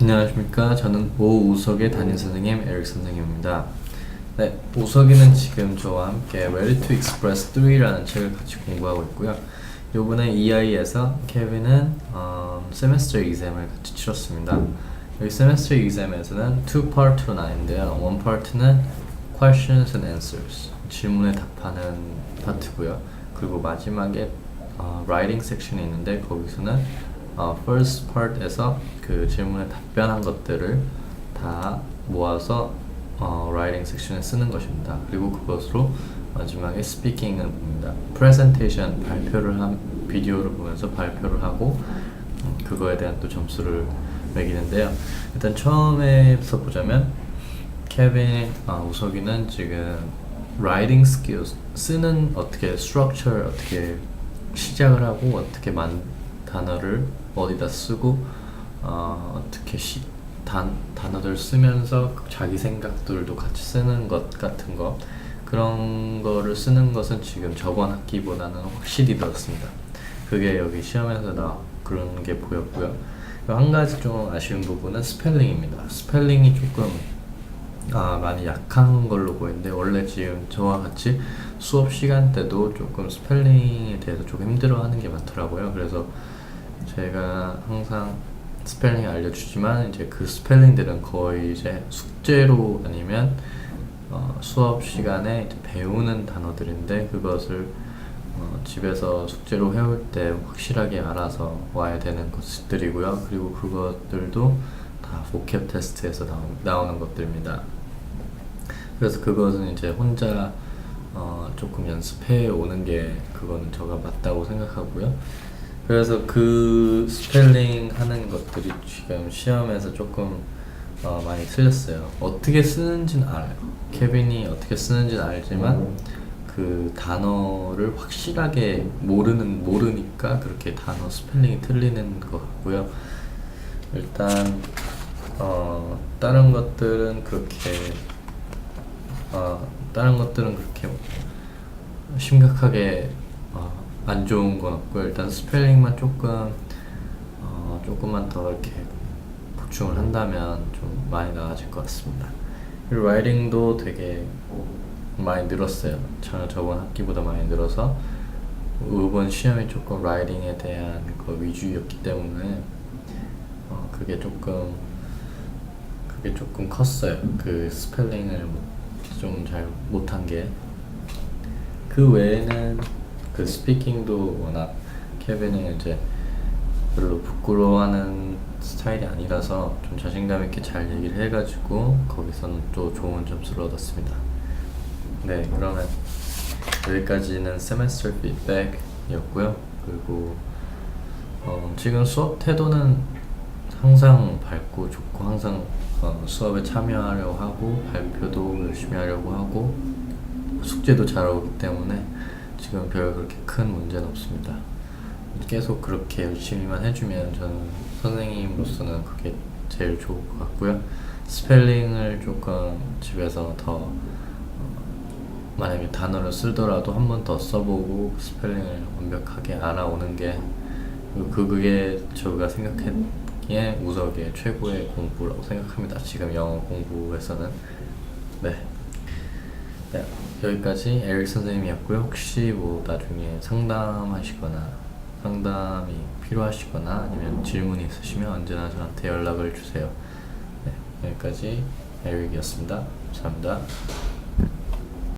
안녕하십니까. 저는 오우석의 담임 선생님 에릭 선생님입니다. 네, 우석이는 지금 저와 함께 Ready to Express 3라는 책을 같이 공부하고 있고요. 요번에 EI에서 케빈은 어, 세메스터 exam을 같이 치렀습니다. 여기 세메스터 exam에서는 two part로 나뉘는데요. one part는 questions and answers 질문에 답하는 파트고요. 그리고 마지막에 어, writing 섹션이 있는데 거기서는 어, first part에서 그 질문에 답변한 것들을 다 모아서 어, writing 섹션에 쓰는 것입니다. 그리고 그것으로 마지막에 speaking을 봅니다. presentation 발표를 한 비디오를 보면서 발표를 하고 음, 그거에 대한 또 점수를 매기는데요. 일단 처음에서 보자면 케빈 아, 우석이는 지금 writing skills 쓰는 어떻게 structure 어떻게 시작을 하고 어떻게 만 단어를 어디다 쓰고 어, 어떻게 시, 단, 단어들 쓰면서 자기 생각들도 같이 쓰는 것 같은 거 그런 거를 쓰는 것은 지금 저번 학기보다는 확실히 늘었습니다. 그게 여기 시험에서 나 그런 게 보였고요. 한 가지 좀 아쉬운 부분은 스펠링입니다. 스펠링이 조금 아, 많이 약한 걸로 보이는데 원래 지금 저와 같이 수업 시간 때도 조금 스펠링에 대해서 조금 힘들어하는 게 많더라고요. 그래서 제가 항상 스펠링 알려주지만 이제 그 스펠링들은 거의 이제 숙제로 아니면 어, 수업 시간에 배우는 단어들인데 그것을 어, 집에서 숙제로 해올 때 확실하게 알아서 와야 되는 것들이고요. 그리고 그것들도 다 보캡 테스트에서 나오, 나오는 것들입니다. 그래서 그것은 이제 혼자 어, 조금 연습해 오는 게 그거는 제가 맞다고 생각하고요. 그래서 그 스펠링 하는 것들이 지금 시험에서 조금 어, 많이 틀렸어요. 어떻게 쓰는지는 알아요. 케빈이 어떻게 쓰는지는 알지만 그 단어를 확실하게 모르는 모르니까 그렇게 단어 스펠링이 틀리는 것 같고요. 일단 어, 다른 것들은 그렇게 어, 다른 것들은 그렇게 심각하게 어, 안 좋은 건 없고요. 일단 스펠링만 조금 어, 조금만 더 이렇게 보충을 한다면 좀 많이 나아질 것 같습니다. 그리고 라이팅도 되게 많이 늘었어요. 저, 저번 학기보다 많이 늘어서 이번 시험이 조금 라이팅에 대한 거 위주였기 때문에 어, 그게 조금 그게 조금 컸어요. 그 스펠링을 좀 잘 못한 게. 그 외에는 그 스피킹도 워낙 케빈이 이제 별로 부끄러워하는 스타일이 아니라서 좀 자신감 있게 잘 얘기를 해가지고 거기서는 또 좋은 점수를 얻었습니다. 네, 그러면 여기까지는 세메스터 피드백이었고요. 그리고 어, 지금 수업 태도는 항상 밝고 좋고 항상 어, 수업에 참여하려고 하고 발표도 열심히 하려고 하고 숙제도 잘하기 때문에 지금 별 그렇게 큰 문제는 없습니다. 계속 그렇게 열심히만 해주면 저는 선생님으로서는 그게 제일 좋을 것 같고요. 스펠링을 조금 집에서 더 어, 만약에 단어를 쓰더라도 한 번 더 써보고 스펠링을 완벽하게 알아오는 게 그- 그게 제가 생각했기에 우석의 최고의 공부라고 생각합니다. 지금 영어 공부에서는 네. 네, 여기까지 에릭 선생님이었고요. 혹시 뭐 나중에 상담하시거나 상담이 필요하시거나 아니면 질문이 있으시면 언제나 저한테 연락을 주세요. 네, 여기까지 에릭이었습니다. 감사합니다.